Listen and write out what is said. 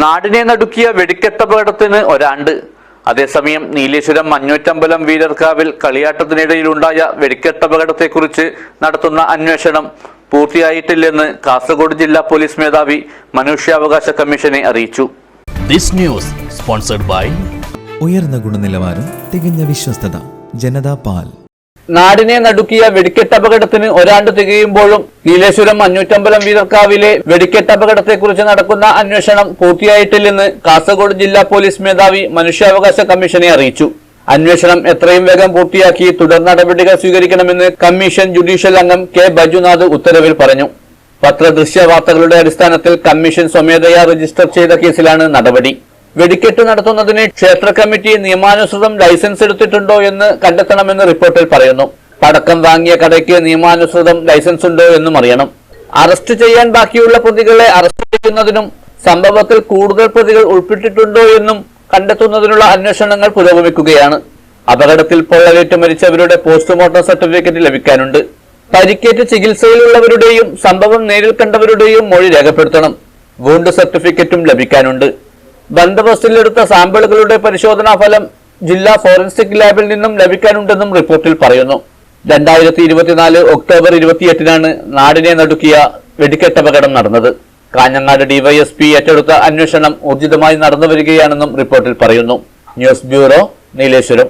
നാടിനെ നടുക്കിയ വെടിക്കെട്ടപകടത്തിന് ഒരാണ്ട്. അതേസമയം നീലേശ്വരം മഞ്ഞൂറ്റമ്പലം വീരർക്കാവിൽ കളിയാട്ടത്തിനിടയിലുണ്ടായ വെടിക്കെട്ടപകടത്തെക്കുറിച്ച് നടത്തുന്ന അന്വേഷണം പൂർത്തിയായിട്ടില്ലെന്ന് കാസർഗോഡ് ജില്ലാ പോലീസ് മേധാവി മനുഷ്യാവകാശ കമ്മീഷനെ അറിയിച്ചു. This news sponsored by ഉയർന്ന ഗുണനിലവാരം തികഞ്ഞ വിശ്വസ്തത ജനതാ പാൽ. നാടിനെ നടുക്കിയ വെടിക്കെട്ടപകടത്തിന് ഒരാണ്ട് തികയുമ്പോഴും നീലേശ്വരം അഞ്ഞൂറ്റമ്പലം വീരർക്കാവിലെ വെടിക്കെട്ടപകടത്തെക്കുറിച്ച് നടക്കുന്ന അന്വേഷണം പൂർത്തിയായിട്ടില്ലെന്ന് കാസർഗോഡ് ജില്ലാ പോലീസ് മേധാവി മനുഷ്യാവകാശ കമ്മീഷനെ അറിയിച്ചു. അന്വേഷണം എത്രയും വേഗം പൂർത്തിയാക്കി തുടർ നടപടികൾ സ്വീകരിക്കണമെന്ന് കമ്മീഷൻ ജുഡീഷ്യൽ അംഗം കെ ബജുനാഥ് ഉത്തരവിൽ പറഞ്ഞു. പത്രദൃശ്യ വാർത്തകളുടെ അടിസ്ഥാനത്തിൽ കമ്മീഷൻ സ്വമേധയാ രജിസ്റ്റർ ചെയ്ത കേസിലാണ് നടപടി. വെടിക്കെട്ട് നടത്തുന്നതിന് ക്ഷേത്ര കമ്മിറ്റി നിയമാനുസൃതം ലൈസൻസ് എടുത്തിട്ടുണ്ടോ എന്ന് കണ്ടെത്തണമെന്ന് റിപ്പോർട്ടിൽ പറയുന്നു. പടക്കം വാങ്ങിയ കടയ്ക്ക് നിയമാനുസൃതം ലൈസൻസ് ഉണ്ടോ എന്നും അറിയണം. അറസ്റ്റ് ചെയ്യാൻ ബാക്കിയുള്ള പ്രതികളെ അറസ്റ്റ് ചെയ്യുന്നതിനും സംഭവത്തിൽ കൂടുതൽ പ്രതികൾ ഉൾപ്പെട്ടിട്ടുണ്ടോ എന്നും കണ്ടെത്തുന്നതിനുള്ള അന്വേഷണങ്ങൾ പുരോഗമിക്കുകയാണ്. അപകടത്തിൽ പൊള്ളലേറ്റ് മരിച്ചവരുടെ പോസ്റ്റ്മോർട്ടം സർട്ടിഫിക്കറ്റ് ലഭിക്കാനുണ്ട്. പരിക്കേറ്റ് ചികിത്സയിലുള്ളവരുടെയും സംഭവം നേരിൽ കണ്ടവരുടെയും മൊഴി രേഖപ്പെടുത്തണം. വൂണ്ട് സർട്ടിഫിക്കറ്റും ലഭിക്കാനുണ്ട്. ബന്ദോബസ്തിലെടുത്ത സാമ്പിളുകളുടെ പരിശോധനാ ഫലം ജില്ലാ ഫോറൻസിക് ലാബിൽ നിന്നും ലഭിക്കാനുണ്ടെന്നും റിപ്പോർട്ടിൽ പറയുന്നു. രണ്ടായിരത്തി ഇരുപത്തിനാല് ഒക്ടോബർ ഇരുപത്തിയെട്ടിനാണ് നാടിനെ നടുക്കിയ വെടിക്കെട്ടപകടം നടന്നത്. കാഞ്ഞങ്ങാട് ഡിവൈഎസ്പി ഏറ്റെടുത്ത അന്വേഷണം ഊർജിതമായി നടന്നുവരികയാണെന്നും റിപ്പോർട്ടിൽ പറയുന്നു. News bureau Nileshwaram.